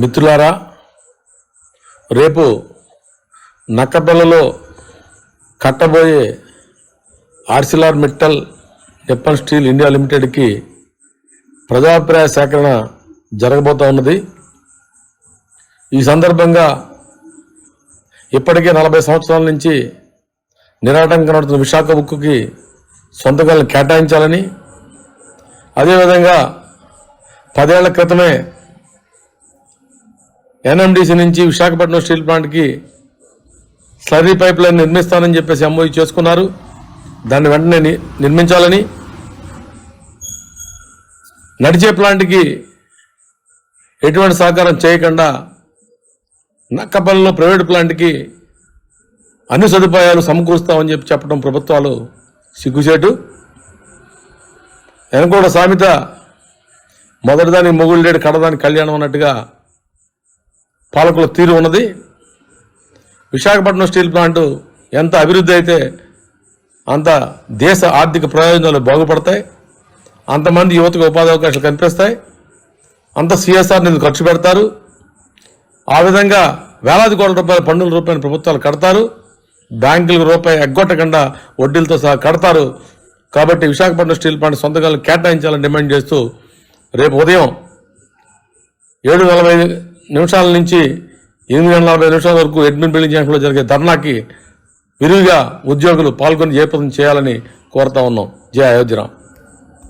మిత్రులారా రేపు నక్కబెల్లలో కట్టబోయే Arcelor Mittal Nippon steel India లిమిటెడ్కి ప్రజాభిప్రాయ సేకరణ జరగబోతా ఉన్నది. ఈ సందర్భంగా ఇప్పటికే నలభై సంవత్సరాల నుంచి నిరాటంగా నడుతున్న విశాఖ ఉక్కుకి సొంతకాలను కేటాయించాలని అదేవిధంగా పదేళ్ళ క్రితమే ఎన్ఎండిసి నుంచి విశాఖపట్నం స్టీల్ ప్లాంట్కి స్లరీ పైప్ లైన్ నిర్మిస్తానని చెప్పేసి ఎంఓయూ చేసుకున్నారు. దాన్ని వెంటనే ని- నిర్మించాలని నడిచే ప్లాంట్కి ఎటువంటి సహకారం చేయకుండా నక్కపల్లిలో ప్రైవేట్ ప్లాంట్కి అన్ని సదుపాయాలు సమకూరుస్తామని చెప్పి చెప్పడం ప్రభుత్వాలు సిగ్గుచేటు. వెనకూడ సామెత మొదటిదాని మొగుళ్ళేడు కడదాని కళ్యాణం అన్నట్టుగా పాలకుల తీరు ఉన్నది. విశాఖపట్నం స్టీల్ ప్లాంట్ ఎంత అభివృద్ధి అయితే అంత దేశ ఆర్థిక ప్రయోజనాలు బాగుపడతాయి. అంతమంది యువతకు ఉపాధి అవకాశాలు కనిపిస్తాయి. అంత సిఎస్ఆర్ నిధులు ఖర్చు పెడతారు. ఆ విధంగా వేలాది కోట్ల రూపాయల పన్నుల రూపాయలు ప్రభుత్వాలు కడతారు. బ్యాంకులకు రూపాయి ఎగ్గొట్టకుండా వడ్డీలతో సహా కడతారు. కాబట్టి విశాఖపట్నం స్టీల్ ప్లాంట్ సొంతకాలను కేటాయించాలని డిమాండ్ చేస్తూ రేపు ఉదయం ఏడు నలభై నిమిషాల నుంచి ఎనిమిది గంటల నలభై నిమిషాల వరకు అడ్మిన్ బిల్డింగ్ జంక్షన్లో జరిగే ధర్నాకి విరివిగా ఉద్యోగులు పాల్గొని జయప్రదం చేయాలని కోరుతా ఉన్నాం. జయ అయోధ్యరామ్.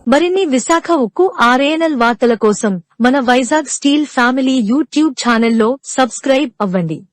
మరిన్ని విశాఖ ఉక్కు ఆర్ఏఎన్ఎల్ వార్తల కోసం మన వైజాగ్ స్టీల్ ఫ్యామిలీ యూట్యూబ్ ఛానల్లో సబ్స్క్రైబ్ అవ్వండి.